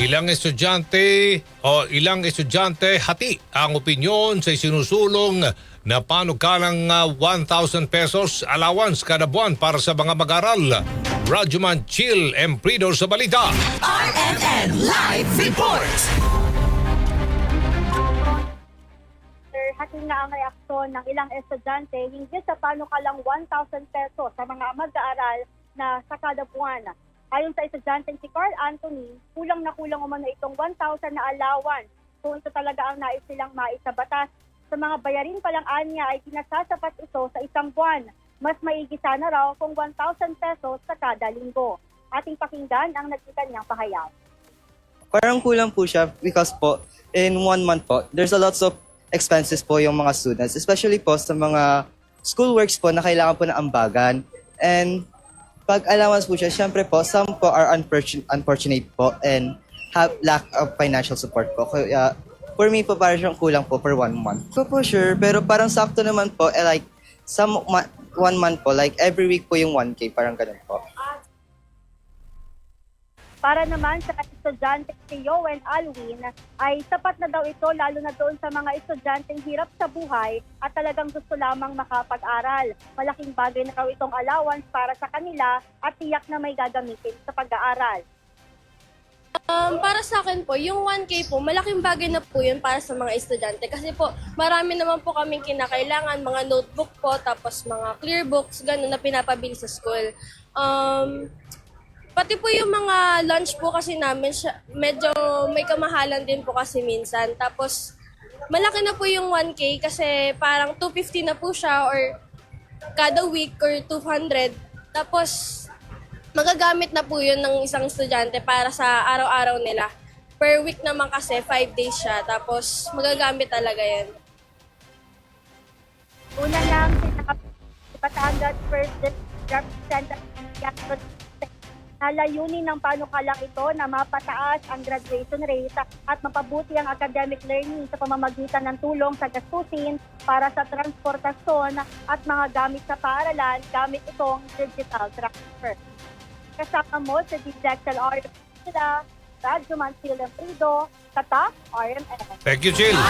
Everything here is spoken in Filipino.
Ilang estudyante o ilang estudyante hati ang opinyon sa sinusulong na panukalang ah, 1,000 pesos allowance kada buwan para sa mga mag-aral. Radyoman Chill Emprido sa balita. RMN Live Report! Sir, hating na ang reaksyon ng ilang estudyante hinggil sa panukalang 1,000 pesos sa mga mag-aaral na sa kada buwan. Ayon sa estudyante si Carl Anthony, kulang na kulang umano itong 1,000 na allowance kung ito talaga ang nais nilang maisabatas. Sa mga bayarin palang anya ay pinasasapat ito sa isang buwan. Mas maigi sana raw kung 1,000 pesos sa kada linggo. Ating pakinggan ang nagkita niyang pahayag. parang kulang po siya because po, in one month po, there's a lots of expenses po yung mga students, especially po sa mga schoolworks po na kailangan po na ambagan. And pag allowance po siya, syempre po, some po are unfortunate, unfortunate po and have lack of financial support po. Kaya for me po, parang siyang kulang po for one month. So po sure, pero parang sakto naman po, eh, like some one month po, like every week po yung 1K, parang ganun po. Para naman sa estudyante si Yowen Alwin ay sapat na daw ito lalo na doon sa mga estudyanteng hirap sa buhay at talagang gusto lamang makapag-aral. Malaking bagay na raw itong allowance para sa kanila at tiyak na may gagamitin sa pag-aaral. Um, para sa akin po, yung 1K po, malaking bagay na po yun para sa mga estudyante. Kasi po, marami naman po kaming kinakailangan, mga notebook po, tapos mga clear books, gano'n na pinapabili sa school. Um, pati po yung mga lunch po kasi namin, medyo may kamahalan din po kasi minsan. Tapos, malaki na po yung 1K kasi parang 250 na po siya or kada week or 200. Tapos, magagamit na po yun ng isang estudyante para sa araw-araw nila. Per week naman kasi, 5 days siya. Tapos, magagamit talaga yan. Una lang, Batangas First District Representative na layunin ng panukalang ito na mapataas ang graduation rate at mapabuti ang academic learning sa pamamagitan ng tulong sa gastusin para sa transportasyon at mga gamit sa paaralan gamit itong digital transfer. Kasama mo sa Digital RM sila, Radyo Mansilla Prido, Kata, RMN. Thank you, Chill.